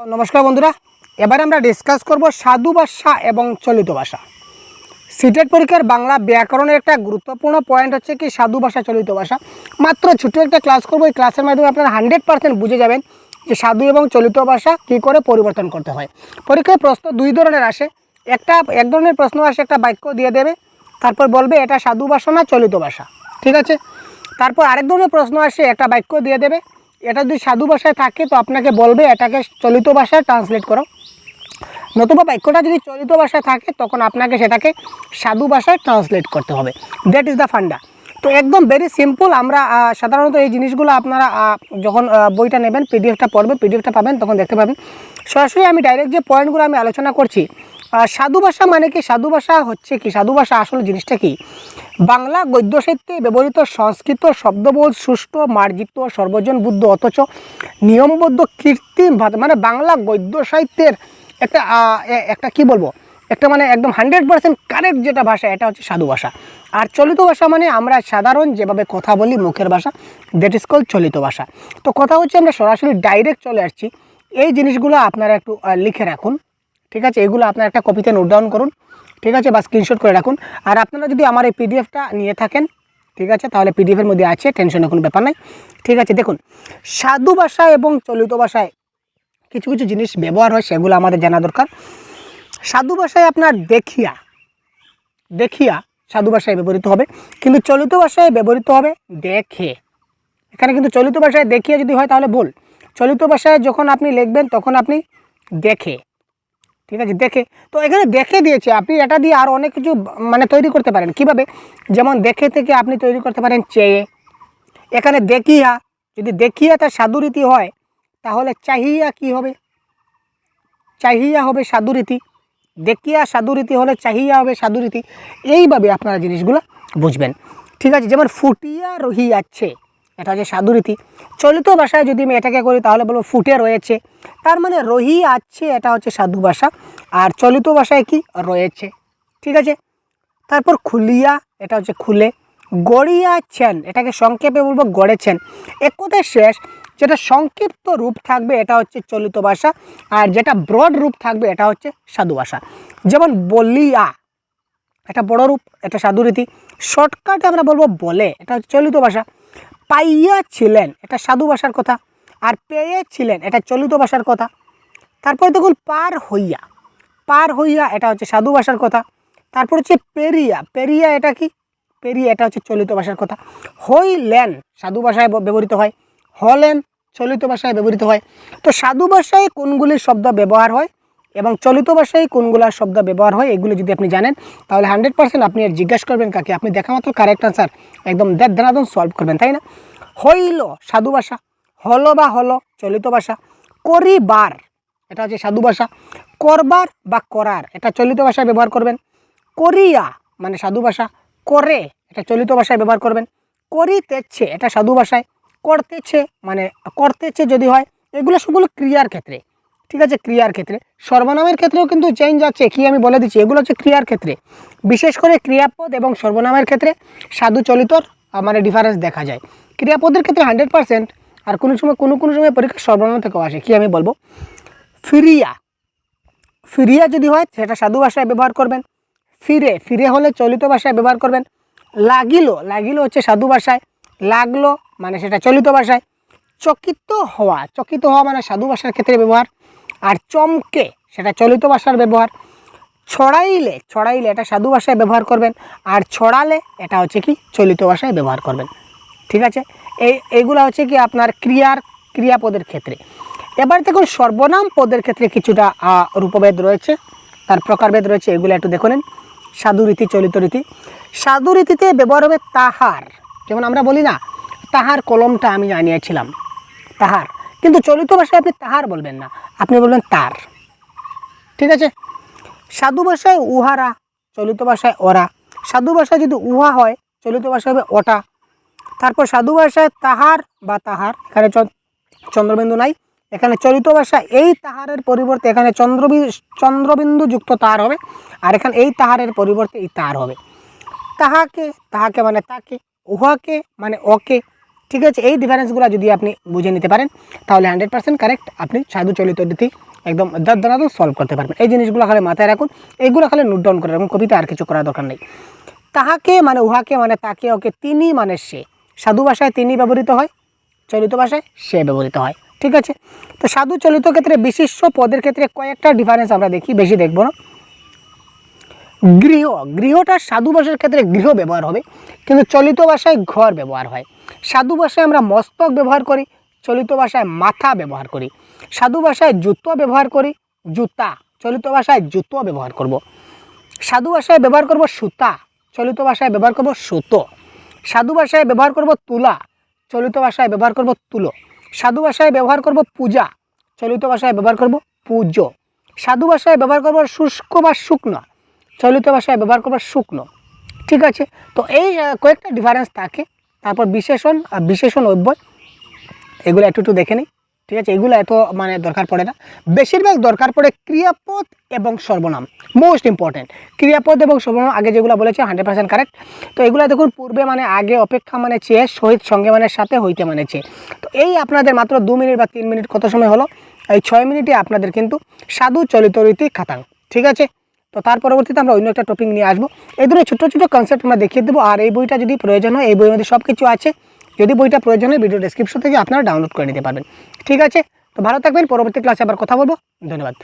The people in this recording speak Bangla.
নমস্কার বন্ধুরা, এবারে আমরা ডিসকাস করব সাধু ভাষা এবং চলিত ভাষা। সিটেট পরীক্ষার বাংলা ব্যাকরণের একটা গুরুত্বপূর্ণ পয়েন্ট হচ্ছে কি সাধু ভাষা, চলিত ভাষা। মাত্র ছোট একটা ক্লাস করব, এই ক্লাসের মাধ্যমে আপনারা হান্ড্রেড পার্সেন্ট বুঝে যাবেন যে সাধু এবং চলিত ভাষা কী করে পরিবর্তন করতে হয়। পরীক্ষায় প্রশ্ন দুই ধরনের আসে। একটা, এক ধরনের প্রশ্ন আসে, একটা বাক্য দিয়ে দেবে, তারপর বলবে এটা সাধু ভাষা না চলিত ভাষা। ঠিক আছে? তারপর আরেক ধরনের প্রশ্ন আসে, একটা বাক্য দিয়ে দেবে এটা যদি সাধু ভাষায় থাকে, তো আপনাকে বলবে, এটাকে চলিত ভাষায় ট্রান্সলেট করো। নতুবা বাক্যটা যদি চলিত ভাষায় থাকে, তখন আপনাকে সেটাকে সাধু ভাষায় ট্রান্সলেট করতে হবে। দ্যাট ইজ দ্য ফান্ডা তো একদম ভেরি সিম্পল আমরা সাধারণত এই জিনিসগুলো আপনারা যখন বইটা নেবেন পিডিএফটা পড়বে পিডিএফটা পাবেন, তখন দেখতে পাবেন। সরাসরি আমি ডাইরেক্ট যে পয়েন্টগুলো আমি আলোচনা করছি সাধু ভাষা মানে কি? সাধু ভাষা হচ্ছে কি? সাধু ভাষা আসলে জিনিসটা কি? বাংলা গদ্য সাহিত্যে ব্যবহৃত সংস্কৃত শব্দবোধ, সুষ্ঠু, মার্জিত, সর্বজন বুদ্ধ, অথচ নিয়মবদ্ধ কৃত্রিম মানে বাংলা গদ্য সাহিত্যের একটা একটা কি বলব? একটা মানে একদম হান্ড্রেড পার্সেন্ট কারেক্ট যেটা ভাষা, এটা হচ্ছে সাধু ভাষা। আর চলিত ভাষা মানে আমরা সাধারণ যেভাবে কথা বলি মুখের ভাষা দ্যাট ইজ কল চলিত ভাষা। তো কথা হচ্ছে আমরা সরাসরি ডাইরেক্ট চলে আসছি। এই জিনিসগুলো আপনারা একটু লিখে রাখুন, ঠিক আছে? এগুলো আপনারা একটা কপিতে নোট ডাউন করুন, ঠিক আছে? বা স্ক্রিনশট করে রাখুন। আর আপনারা যদি আমার এই পিডিএফটা নিয়ে থাকেন, ঠিক আছে? তাহলে পিডিএফের মধ্যে আছে টেনশনের কোনো ব্যাপার নাই, ঠিক আছে? দেখুন, সাধু ভাষা এবং চলিত ভাষায় কিছু কিছু জিনিস ব্যবহার হয়, সেগুলো আমাদের জানা দরকার। সাধু ভাষায় আপনার দেখিয়া দেখিয়া সাধু ভাষায় ব্যবহৃত হবে। কিন্তু চলিত ভাষায় ব্যবহৃত হবে দেখে। এখানে কিন্তু চলিত ভাষায় দেখিয়া যদি হয় তাহলে বল চলিত ভাষায় যখন আপনি লিখবেন তখন আপনি দেখে। ঠিক আছে, দেখে। তো এখানে দেখে দিয়েছে। আপনি এটা দিয়ে আর অনেক কিছু মানে তৈরি করতে পারেন। কীভাবে? যেমন দেখে থেকে আপনি তৈরি করতে পারেন চেয়ে। এখানে দেখিয়া, যদি দেখিয়া তার সাধুরীতি হয়, তাহলে চাহিয়া কি হবে? চাহিয়া হবে সাধুরীতি। দেখিয়া সাধুরীতি হলে চাহিয়া হবে সাধুরীতি। এইভাবে আপনারা জিনিসগুলো বুঝবেন। ঠিক আছে, যেমন ফুটিয়া রহিয়াছে, এটা হচ্ছে সাধুরীতি। চলিত ভাষায় যদি আমি এটাকে করি, তাহলে বলব ফুটে রয়েছে। তার মানে রহি আছে এটা হচ্ছে সাধু ভাষা। আর চলিত ভাষায় কি? রয়েছে। ঠিক আছে? তারপর খুলিয়া, এটা হচ্ছে খুলে। গড়িয়াছেন, এটাকে সংক্ষেপে বলব গড়েছেন। এক কথায় শেষ যেটা সংক্ষিপ্ত রূপ থাকবে, এটা হচ্ছে চলিত ভাষা। আর যেটা ব্রড রূপ থাকবে, এটা হচ্ছে সাধু ভাষা। যেমন বলিয়া, এটা বড় রূপ, এটা সাধুরীতি শর্টকাটে আমরা বলব বলে, এটা হচ্ছে চলিত ভাষা। পাইয়া ছিলেন এটা সাধু ভাষার কথা। আর পেয়ে ছিলেন এটা চলিত ভাষার কথা। তারপরে দেখুন, পার হইয়া। পার হইয়া, এটা হচ্ছে সাধু ভাষার কথা। তারপর হচ্ছে পেরিয়া। পেরিয়া এটা কি? পেরিয়া, এটা হচ্ছে চলিত ভাষার কথা। হইলেন, সাধু ভাষায় ব্যবহৃত হয়। হলেন চলিত ভাষায় ব্যবহৃত হয়। তো সাধু ভাষায় কোনগুলি শব্দ ব্যবহার হয় এবং চলিত ভাষায় কোনগুলা শব্দ ব্যবহার হয়, এগুলো যদি আপনি জানেন, তাহলে হান্ড্রেড পার্সেন্ট আপনি আর জিজ্ঞাসা করবেন কাকে। আপনি দেখা মাত্র কারেক্ট আনসার একদম দেড় ধারাদন সলভ করবেন, তাই না? হইল সাধু ভাষা, হলো বা হলো চলিত ভাষা, করিবার, এটা হচ্ছে সাধু ভাষা, করবার বা করার, এটা চলিত ভাষায় ব্যবহার করবেন। করিয়া মানে সাধু ভাষা, করে, এটা চলিত ভাষায় ব্যবহার করবেন। করিতেছে, এটা সাধু ভাষায়। করতেছে মানে করতেছে যদি হয়, এগুলো সবগুলো ক্রিয়ার ক্ষেত্রে। ঠিক আছে? ক্রিয়ার ক্ষেত্রে। সর্বনামের ক্ষেত্রেও কিন্তু চেঞ্জ আছে, কি আমি বলে দিচ্ছি, এগুলো হচ্ছে ক্রিয়ার ক্ষেত্রে। বিশেষ করে ক্রিয়াপদ এবং সর্বনামের ক্ষেত্রে সাধু চলিতর মানে ডিফারেন্স দেখা যায়। ক্রিয়াপদের ক্ষেত্রে হান্ড্রেড পার্সেন্ট আর কোনো সময়, কোনো কোনো সময় পরীক্ষা সর্বনাম থেকেও আসে, কি আমি বলব? ফিরিয়া। ফিরিয়া যদি হয়, সেটা সাধু ভাষায় ব্যবহার করবেন। ফিরে ফিরে হলে চলিত ভাষায় ব্যবহার করবেন। লাগিল লাগিল হচ্ছে সাধু ভাষায়। লাগল মানে সেটা চলিত ভাষায়। চকিত হওয়া চকিত হওয়া মানে সাধু ভাষার ক্ষেত্রে ব্যবহার। আর চমকে, সেটা চলিত ভাষার ব্যবহার। ছড়াইলে ছড়াইলে এটা সাধু ভাষায় ব্যবহার করবেন। আর ছড়ালে এটা হচ্ছে কি? চলিত ভাষায় ব্যবহার করবেন। ঠিক আছে? এই এইগুলো হচ্ছে কি আপনার ক্রিয়ার, ক্রিয়াপদের ক্ষেত্রে। এবার দেখুন সর্বনাম পদের ক্ষেত্রে কিছুটা রূপভেদ রয়েছে। তার প্রকারভেদ রয়েছে, এগুলো একটু দেখে নিন। সাধু রীতি চলিত রীতি। সাধু রীতিতে ব্যবহার হবে তাহার। যেমন আমরা বলি না তাহার কলমটা আমি আনিয়েছিলাম তাহার। কিন্তু চলিত ভাষায় আপনি তাহার বলবেন না, আপনি বলবেন তার। ঠিক আছে? সাধু ভাষায় উহারা, চলিত ভাষায় ওরা। সাধু ভাষায় যদি উহা হয়, চলিত ভাষায় হবে ওটা। তারপর সাধু ভাষায় তাহার বা তাহার, এখানে চন্দ্রবিন্দু নাই। এখানে চলিত ভাষা এই তাহারের পরিবর্তে এখানে চন্দ্রবি চন্দ্রবিন্দু যুক্ত তার হবে, আর এখানে এই তাহারের পরিবর্তে এই তার হবে। তাহাকে তাহাকে মানে তাকে, উহাকে মানে ওকে ঠিক আছে? এই ডিফারেন্সগুলো যদি আপনি বুঝে নিতে পারেন, তাহলে হান্ড্রেড পার্সেন্ট কারেক্ট আপনি সাধু চলিত রীতি একদম দাঁড়াতে সলভ করতে পারবেন। এই জিনিসগুলো খালি মাথায় রাখুন, এইগুলো খালি নোট ডাউন করে রাখুন, কবিতা আর কিছু করার দরকার নেই। তাহাকে মানে উহাকে মানে তাকে ওকে তিনি মানে সে। সাধু ভাষায় তিনি ব্যবহৃত হয়, চলিত ভাষায় সে ব্যবহৃত হয়, ঠিক আছে? তো সাধু চলিত ক্ষেত্রে বিশিষ্ট পদের ক্ষেত্রে কয়েকটা ডিফারেন্স আমরা দেখি, বেশি দেখব না। গৃহ, গৃহটা সাধু ভাষার ক্ষেত্রে গৃহ ব্যবহার হবে, কিন্তু চলিত ভাষায় ঘর ব্যবহার হয়। সাধু ভাষায় আমরা মস্তক ব্যবহার করি, চলিত ভাষায় মাথা ব্যবহার করি। সাধু ভাষায় জুতো ব্যবহার করি, জুতা, চলিত ভাষায় জুতো ব্যবহার করব। সাধু ভাষায় ব্যবহার করব সুতা, চলিত ভাষায় ব্যবহার করব সুতো। সাধু ভাষায় ব্যবহার করব তুলা, চলিত ভাষায় ব্যবহার করব তুলো। সাধু ভাষায় ব্যবহার করব পূজা, চলিত ভাষায় ব্যবহার করব পুজো। সাধু ভাষায় ব্যবহার করব শুষ্ক বা শুকনো, চলিত ভাষায় ব্যবহার করব শুকনো। ঠিক আছে? তো এই কয়েকটা ডিফারেন্স থাকে। তারপর বিশেষণ আর বিশেষণ অব্যয়, এগুলো একটু একটু দেখে নিই। ঠিক আছে, এগুলো এত মানে দরকার পড়ে না। বেশিরভাগ দরকার পড়ে ক্রিয়াপদ এবং সর্বনাম। মোস্ট ইম্পর্টেন্ট ক্রিয়াপদ এবং সর্বনাম, আগে যেগুলো বলেছে হান্ড্রেড পার্সেন্ট কারেক্ট তো এগুলো দেখুন, পূর্বে মানে আগে অপেক্ষা মানে চেয়ে শহীদ সঙ্গে মানে সাথে, হইতে মানে চেয়ে। তো এই আপনাদের মাত্র দু মিনিট বা তিন মিনিট কত সময় হলো? এই ছয় মিনিটে আপনাদের কিন্তু সাধু চলিত রীতি খাতাং। ঠিক আছে? তো তার পরবর্তীতে আমরা অন্য একটা টপিক নিয়ে আসব। এই ধরনের ছোটো ছোটো কনসেপ্ট আমরা দেখিয়ে দেবো আর এই বইটা যদি প্রয়োজন হয়, এই বইয়ের মধ্যে সব কিছু আছে। যদি বইটা প্রয়োজন হয় ভিডিও ডেসক্রিপশন থেকে আপনারা ডাউনলোড করে নিতে পারবেন। ঠিক আছে? তো ভালো থাকবেন, পরবর্তী ক্লাসে আবার কথা বলব। ধন্যবাদ।